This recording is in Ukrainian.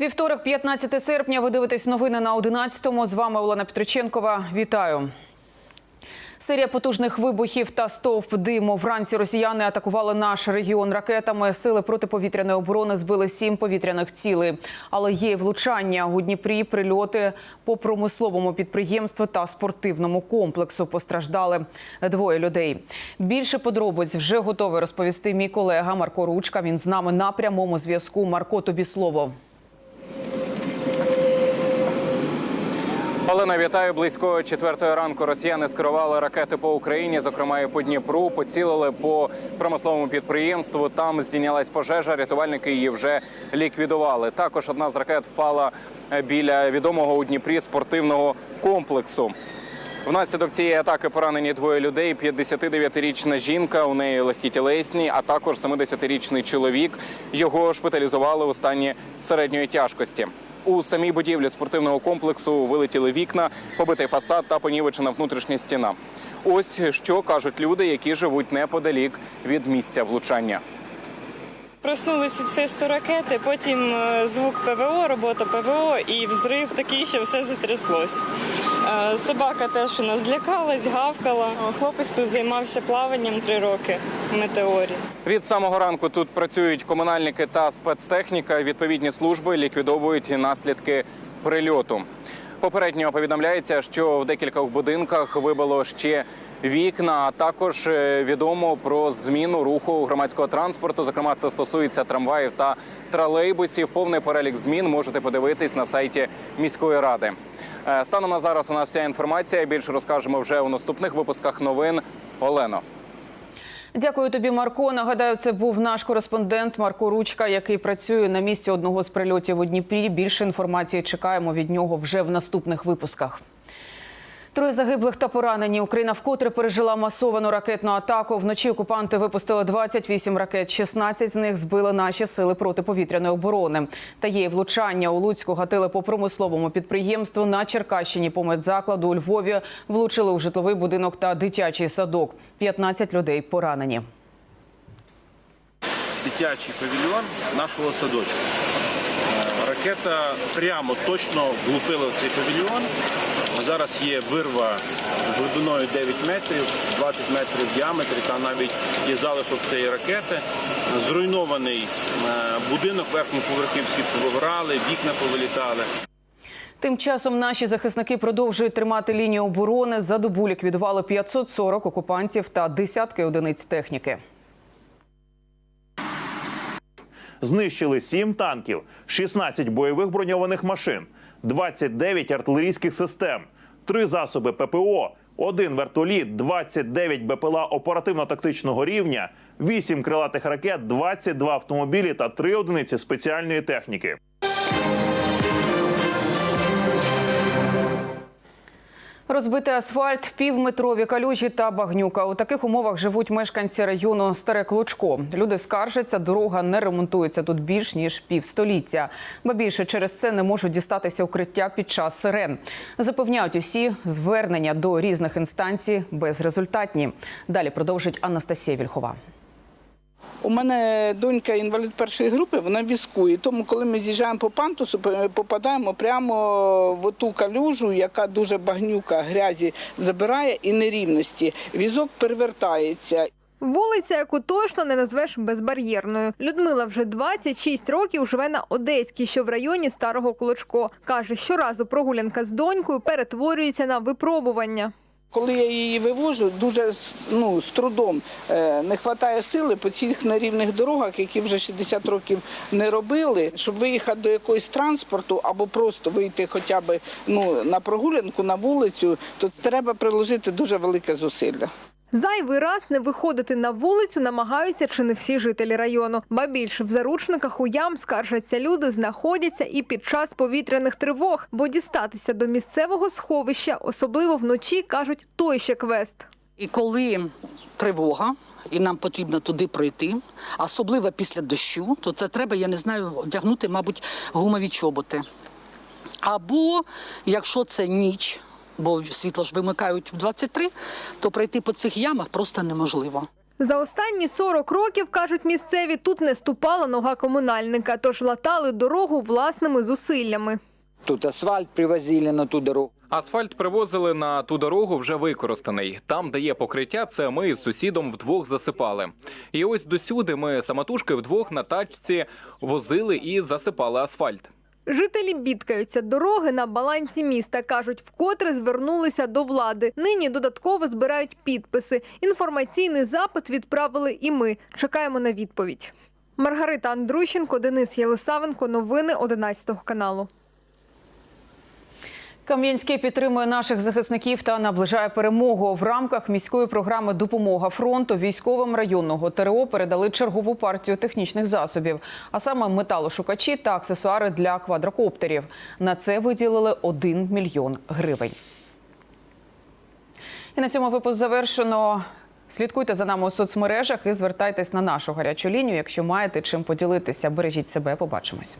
Вівторок, 15 серпня. Ви дивитесь новини на 11-му. З вами Олена Петриченкова. Вітаю. Серія потужних вибухів та стовп диму. Вранці росіяни атакували наш регіон ракетами. Сили протиповітряної оборони збили сім повітряних цілей. Але є влучання у Дніпрі. Прильоти по промисловому підприємству та спортивному комплексу. Постраждали двоє людей. Більше подробиць вже готовий розповісти мій колега Марко Ручка. Він з нами на прямому зв'язку. Марко, тобі слово. Олена, вітаю. Близько четвертої ранку росіяни скерували ракети по Україні, зокрема і по Дніпру. Поцілили по промисловому підприємству. Там здійнялась пожежа. Рятувальники її вже ліквідували. Також одна з ракет впала біля відомого у Дніпрі спортивного комплексу. Внаслідок цієї атаки поранені двоє людей: 59-річна жінка, у неї легкі тілесні, а також 70-річний чоловік. Його шпиталізували у стані середньої тяжкості. У самій будівлі спортивного комплексу вилетіли вікна, побитий фасад та понівечена внутрішня стіна. Ось що кажуть люди, які живуть неподалік від місця влучання. Проснулися чисто ракети, потім е, звук ПВО, робота ПВО і взрив такий, що все затряслось. Собака теж у нас злякалась, гавкала. Хлопець тут займався плаванням три роки в метеорі. Від самого ранку тут працюють комунальники та спецтехніка. Відповідні служби ліквідовують наслідки прильоту. Попередньо повідомляється, що в декількох будинках вибило ще вікна. А також е, відомо про зміну руху громадського транспорту. Зокрема, це стосується трамваїв та тролейбусів. Повний перелік змін можете подивитись на сайті міської ради. Е, Станом на зараз у нас вся інформація. Більше розкажемо вже у наступних випусках новин. Олено. Дякую тобі, Марко. Нагадаю, це був наш кореспондент Марко Ручка, який працює на місці одного з прильотів у Дніпрі. Більше інформації чекаємо від нього вже в наступних випусках. Троє загиблих та поранені. Україна вкотре пережила масовану ракетну атаку. Вночі окупанти випустили 28 ракет. 16 з них збили наші сили протиповітряної оборони. Та є влучання у Луцьку гатили по промисловому підприємству. На Черкащині по медзакладу у Львові влучили у житловий будинок та дитячий садок. 15 людей поранені. дитячий павільйон нашого садочку. Ракета прямо точно влупила в цей павільйон. Зараз є вирва глибиною 9 метрів, 20 метрів в діаметрі, та навіть є залишок цієї ракети. Зруйнований е, будинок, всі повиграли, вікна повилітали. Тим часом наші захисники продовжують тримати лінію оборони. За добу ліквідували 540 окупантів та десятки одиниць техніки. Знищили 7 танків, 16 бойових броньованих машин, 29 артилерійських систем, 3 засоби ППО, 1 вертоліт, 29 БПЛА оперативно-тактичного рівня, 8 крилатих ракет, 22 автомобілі та 3 одиниці спеціальної техніки. Розбитий асфальт, півметрові калюжі та багнюка. У таких умовах живуть мешканці району Старе Клочко. Люди скаржаться, дорога не ремонтується тут більш ніж півстоліття. Ба більше через це не можуть дістатися укриття під час сирен. Запевняють усі звернення до різних інстанцій безрезультатні. Далі продовжить Анастасія Вільхова. У мене донька інвалід першої групи, вона візкує. Тому, коли ми з'їжджаємо по пантусу, попадаємо прямо в ту калюжу, яка дуже багнюка грязі забирає і нерівності. Візок перевертається. Вулиця, яку точно не назвеш безбар'єрною. Людмила вже 26 років живе на Одеській, що в районі Старого Клочко. Каже, щоразу прогулянка з донькою перетворюється на випробування. Коли я її вивожу, дуже ну, з трудом е, не вистачає сили по цих нерівних дорогах, які вже 60 років не робили. Щоб виїхати до якогось транспорту або просто вийти хоча б ну, на прогулянку, на вулицю, то треба приложити дуже велике зусилля. Зайвий раз не виходити на вулицю намагаються чи не всі жителі району. Ба більше в заручниках у ям скаржаться люди, знаходяться і під час повітряних тривог, бо дістатися до місцевого сховища, особливо вночі, кажуть, той ще квест. І коли тривога, і нам потрібно туди пройти, особливо після дощу, то це треба, я не знаю, одягнути, мабуть, гумові чоботи. Або якщо це ніч, бо світло ж вимикають в 23, то пройти по цих ямах просто неможливо. За останні 40 років, кажуть місцеві, тут не ступала нога комунальника, тож латали дорогу власними зусиллями. Тут асфальт привозили на ту дорогу. Асфальт привозили на ту дорогу вже використаний. Там, де є покриття, це ми з сусідом вдвох засипали. І ось досюди ми самотужки вдвох на тачці возили і засипали асфальт. Жителі бідкаються. Дороги на балансі міста кажуть, вкотре звернулися до влади. Нині додатково збирають підписи. Інформаційний запит відправили і ми. Чекаємо на відповідь. Маргарита Андрущенко, Денис Єлисавенко. Новини 11 каналу. Кам'янський підтримує наших захисників та наближає перемогу. В рамках міської програми Допомога фронту військовим районного ТРО передали чергову партію технічних засобів, а саме металошукачі та аксесуари для квадрокоптерів. На це виділили 1 мільйон гривень. І на цьому випуск завершено. Слідкуйте за нами у соцмережах і звертайтесь на нашу гарячу лінію, якщо маєте чим поділитися. Бережіть себе. Побачимось.